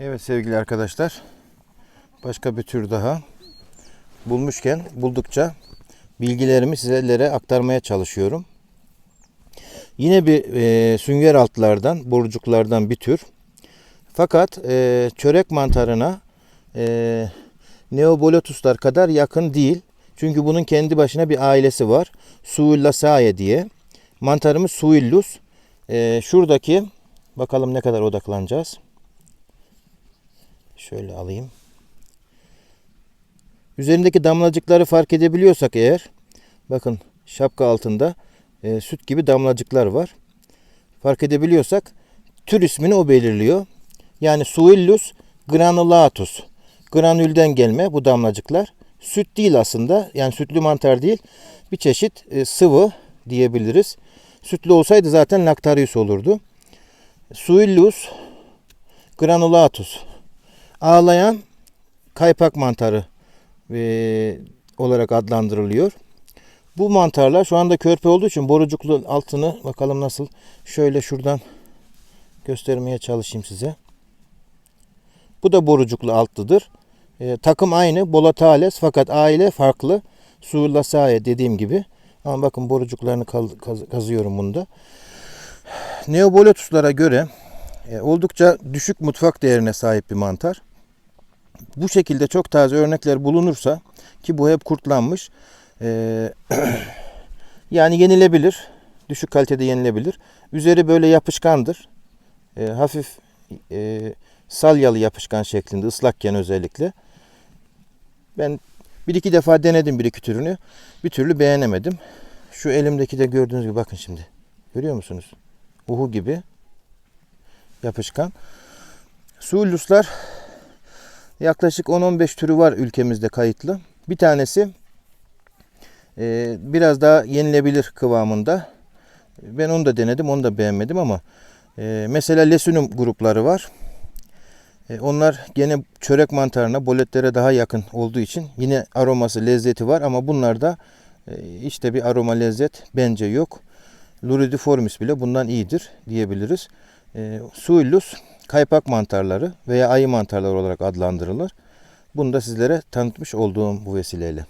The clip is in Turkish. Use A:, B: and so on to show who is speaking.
A: Evet sevgili arkadaşlar. Başka bir tür daha bulmuşken buldukça bilgilerimi sizlere aktarmaya çalışıyorum. Yine bir e, sünger altlardan, borucuklardan bir tür. Fakat e, çörek mantarına e, Neobolotuslar kadar yakın değil. Çünkü bunun kendi başına bir ailesi var. Suillaceae diye. Mantarımız Suillus. E, şuradaki bakalım ne kadar odaklanacağız. Şöyle alayım. Üzerindeki damlacıkları fark edebiliyorsak eğer bakın şapka altında e, süt gibi damlacıklar var. Fark edebiliyorsak tür ismini o belirliyor. Yani Suillus granulatus. Granülden gelme bu damlacıklar. Süt değil aslında. Yani sütlü mantar değil. Bir çeşit e, sıvı diyebiliriz. Sütlü olsaydı zaten Lactarius olurdu. Suillus granulatus. Ağlayan kaypak mantarı e, olarak adlandırılıyor. Bu mantarlar şu anda körpe olduğu için borucuklu altını bakalım nasıl. Şöyle şuradan göstermeye çalışayım size. Bu da borucuklu altlıdır. E, takım aynı Bolatales fakat aile farklı. Suillaceae dediğim gibi. Ama bakın borucuklarını kaz- kaz- kazıyorum bunda. Neobolotuslara göre e, oldukça düşük mutfak değerine sahip bir mantar. Bu şekilde çok taze örnekler bulunursa ki bu hep kurtlanmış. e, yani yenilebilir. Düşük kalitede yenilebilir. Üzeri böyle yapışkandır. E, hafif salyalı yapışkan şeklinde ıslakken özellikle. Ben bir iki defa denedim bir iki türünü. Bir türlü beğenemedim. Şu elimdeki de gördüğünüz gibi bakın şimdi. Görüyor musunuz? Uhu gibi yapışkan. Suilluslar yaklaşık 10-15 türü var ülkemizde kayıtlı. Bir tanesi e, biraz daha yenilebilir kıvamında. Ben onu da denedim, onu da beğenmedim ama e, mesela Lesinum grupları var. E, onlar gene çörek mantarına, boletlere daha yakın olduğu için yine aroması, lezzeti var ama bunlarda e, işte bir aroma lezzet bence yok. Luridiformis bile bundan iyidir diyebiliriz. E, Suillus kaypak mantarları veya ayı mantarları olarak adlandırılır. Bunu da sizlere tanıtmış olduğum bu vesileyle.